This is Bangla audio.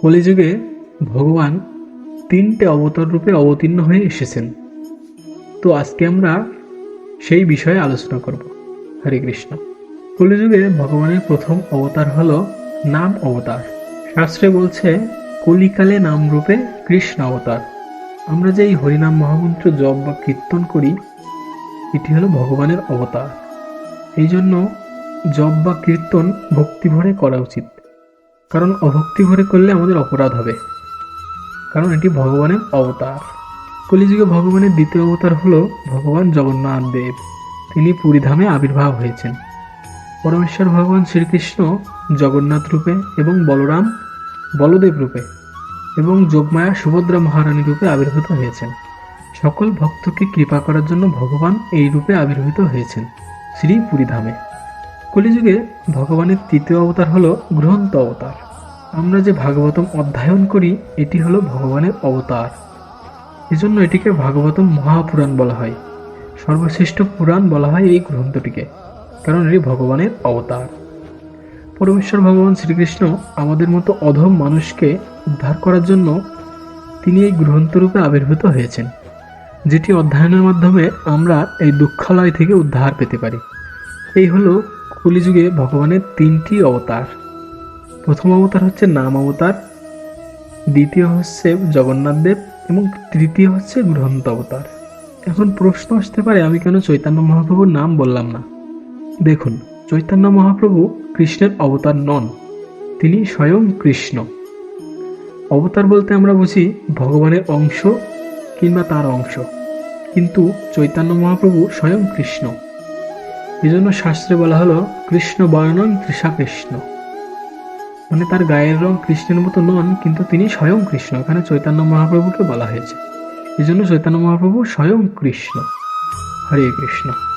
কলিযুগে ভগবান তিনটে অবতার রূপে অবতীর্ণ হয়ে এসেছেন। তো আজকে আমরা সেই বিষয়ে আলোচনা করব। হরে কৃষ্ণ। কলিযুগে ভগবানের প্রথম অবতার হলো নাম অবতার। শাস্ত্রে বলছে, কলিকালে নাম রূপে কৃষ্ণ অবতার। আমরা যে এই হরিনাম মহামন্ত্র জপ বা কীর্তন করি, এটি হলো ভগবানের অবতার। এই জন্য জপ বা কীর্তন ভক্তিভরে করা উচিত। কারণ অভক্তি ভরে করলে আমাদের অপরাধ হবে। কারণ এটি ভগবানের অবতার। কলিযুগে ভগবানের দ্বিতীয় অবতার হল ভগবান জগন্নাথ দেব। তিনি পুরীধামে আবির্ভাব হয়েছেন। পরমেশ্বর ভগবান শ্রীকৃষ্ণ জগন্নাথ রূপে এবং বলরাম বলদেব রূপে এবং যোগমায়া সুভদ্রা মহারানী রূপে আবির্ভূত হয়েছেন। সকল ভক্তকে কৃপা করার জন্য ভগবান এই রূপে আবির্ভূত হয়েছেন শ্রী পুরীধামে। কলিযুগে ভগবানের তৃতীয় অবতার হল গ্রন্থ অবতার। আমরা যে ভাগবতম অধ্যয়ন করি, এটি হলো ভগবানের অবতার। এজন্য এটিকে ভাগবতম মহাপুরাণ বলা হয়। সর্বশ্রেষ্ঠ পুরাণ বলা হয় এই গ্রন্থটিকে, কারণ এটি ভগবানের অবতার। পরমেশ্বর ভগবান শ্রীকৃষ্ণ আমাদের মতো অধম মানুষকে উদ্ধার করার জন্য তিনি এই গ্রন্থরূপে আবির্ভূত হয়েছেন, যেটি অধ্যয়নের মাধ্যমে আমরা এই দুঃখালয় থেকে উদ্ধার পেতে পারি। এই হলো কলিযুগে ভগবানের তিনটি অবতার। প্রথম অবতার হচ্ছে নাম অবতার, দ্বিতীয় হচ্ছে জগন্নাথ দেব এবং তৃতীয় হচ্ছে গ্রন্থ অবতার। এখন প্রশ্ন আসতে পারে, আমি কেন চৈতন্য মহাপ্রভুর নাম বললাম না? দেখুন, চৈতন্য মহাপ্রভু কৃষ্ণের অবতার নন, তিনি স্বয়ং কৃষ্ণ। অবতার বলতে আমরা বুঝি ভগবানের অংশ কিংবা তার অংশ, কিন্তু চৈতন্য মহাপ্রভু স্বয়ং কৃষ্ণ। এজন্য শাস্ত্রে বলা হলো, কৃষ্ণ বর্ণন তৃষা কৃষ্ণ মানে তার গায়ের রং কৃষ্ণের মতো নন, কিন্তু তিনি স্বয়ং কৃষ্ণ। এখানে চৈতন্য মহাপ্রভুকে বলা হয়েছে। এই জন্য চৈতন্য মহাপ্রভু স্বয়ং কৃষ্ণ। হরে কৃষ্ণ।